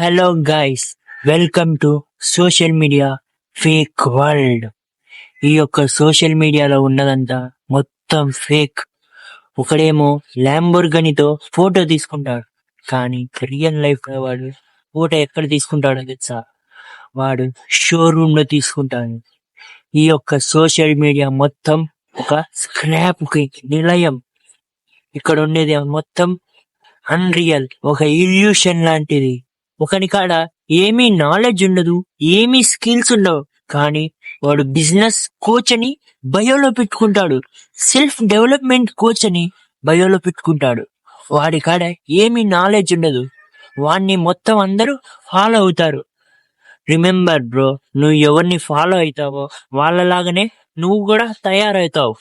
Hello guys welcome to social media fake world ఈ యొక్క social మీడియాలో ఉన్నదంతా మొత్తం ఫేక్ ఒకడేమో ల్యాంబోర్గనితో ఫోటో తీసుకుంటాడు. కానీ రియల్ లైఫ్లో వాడు ఫోటో ఎక్కడ తీసుకుంటాడో తెలుసా? వాడు షోరూంలో లో తీసుకుంటాడు. ఈ యొక్క సోషల్ మీడియా మొత్తం ఒక స్క్రాప్కి నిలయం. ఇక్కడ ఉండేది మొత్తం అన్రియల్ ఒక ఇల్యూషన్ లాంటిది. ఒకనికాడ ఏమీ నాలెడ్జ్ ఉండదు ఏమీ స్కిల్స్ ఉండవు. కానీ వాడు బిజినెస్ కోచ్ అని బయోలో పెట్టుకుంటాడు. సెల్ఫ్ డెవలప్మెంట్ కోచ్ అని బయోలో పెట్టుకుంటాడు. వాడి కాడ ఏమీ నాలెడ్జ్ ఉండదు. వాడిని మొత్తం అందరూ ఫాలో అవుతారు. రిమెంబర్ బ్రో నువ్వు ఎవరిని ఫాలో అవుతావో వాళ్ళలాగానే నువ్వు కూడా తయారవుతావు.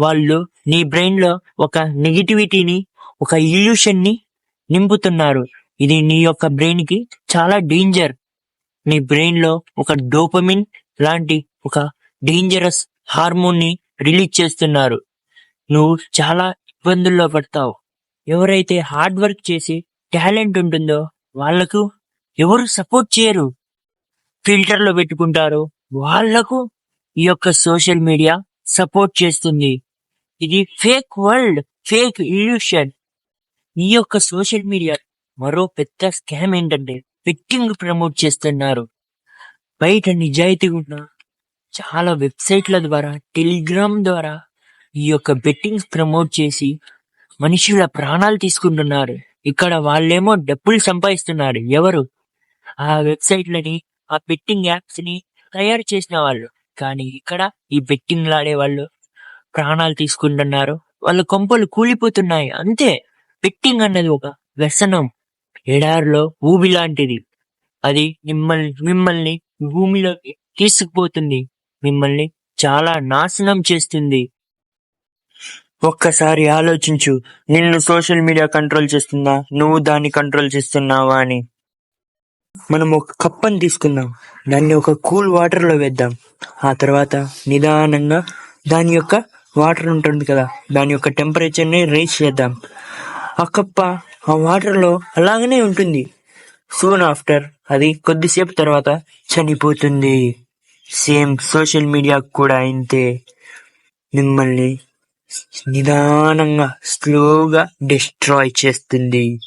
వాళ్ళు నీ బ్రెయిన్లో ఒక నెగిటివిటీని ఒక ఇల్యూషన్ని నింపుతున్నారు. ఇది నీ యొక్క బ్రెయిన్కి చాలా డేంజర్ నీ బ్రెయిన్లో ఒక డోపమిన్ లాంటి ఒక డేంజరస్ హార్మోన్ని రిలీజ్ చేస్తున్నారు. నువ్వు చాలా ఇబ్బందుల్లో పడతావు. ఎవరైతే హార్డ్ వర్క్ చేసి టాలెంట్ ఉంటుందో వాళ్ళకు ఎవరు సపోర్ట్ చేయరు. ఫిల్టర్లో పెట్టుకుంటారు. వాళ్ళకు ఈ యొక్క సోషల్ మీడియా సపోర్ట్ చేస్తుంది. ఇది ఫేక్ వరల్డ్ ఫేక్ ఇల్యూషన్ ఈ యొక్క సోషల్ మీడియా మరో పెద్ద స్కామ్ ఏంటంటే బెట్టింగ్ ప్రమోట్ చేస్తున్నారు. బయట నిజాయితీ ఉన్న చాలా వెబ్సైట్ల ద్వారా టెలిగ్రామ్ ద్వారా ఈ యొక్క బెట్టింగ్స్ ప్రమోట్ చేసి మనుషుల ప్రాణాలు తీసుకుంటున్నారు. ఇక్కడ వాళ్ళేమో డబ్బులు సంపాదిస్తున్నారు. ఎవరు? ఆ వెబ్సైట్లని ఆ బెట్టింగ్ యాప్స్ని తయారు చేసిన వాళ్ళు. కానీ ఇక్కడ ఈ బెట్టింగ్ లాడే వాళ్ళు ప్రాణాలు తీసుకుంటున్నారు. వాళ్ళ కొంపలు కూలిపోతున్నాయి. అంతే. బెట్టింగ్ అన్నది ఒక వ్యసనం. ఎడారిలో ఊబి లాంటిది. అది మిమ్మల్ని మిమ్మల్ని భూమిలోకి తీసుకుపోతుంది. మిమ్మల్ని చాలా నాశనం చేస్తుంది. ఒక్కసారి ఆలోచించు నిన్ను సోషల్ మీడియా కంట్రోల్ చేస్తుందా? నువ్వు దాన్ని కంట్రోల్ చేస్తున్నావా అని. మనం ఒక కప్పని తీసుకుందాం. దాన్ని ఒక కూల్ వాటర్లో వేద్దాం. ఆ తర్వాత నిదానంగా దాని యొక్క వాటర్ ఉంటుంది కదా దాని యొక్క టెంపరేచర్ని రేస్ చేద్దాం. ఆ కప్ప ఆ వాటర్లో అలాగనే ఉంటుంది. సూన్ ఆఫ్టర్ అది కొద్దిసేపు తర్వాత చనిపోతుంది. సేమ్ సోషల్ మీడియా కూడా అయితే మిమ్మల్ని నిదానంగా స్లోగా డిస్ట్రాయ్ చేస్తుంది.